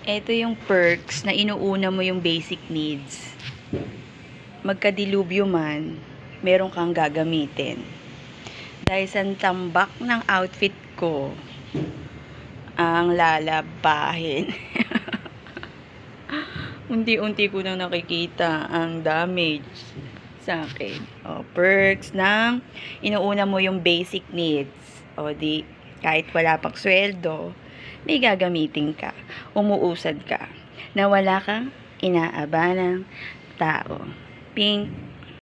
Ito yung perks na inuuna mo yung basic needs. Magkadilubyo man, meron kang gagamitin. Dahil sa tambak ng outfit ko, ang lalabahin. Unti-unti ko nang nakikita ang damage sa akin. O, perks ng inuuna mo yung basic needs. O, di, kahit wala pang sweldo, may gagamitin ka. Umuusad ka. Na wala kang inaabanang tao. Pink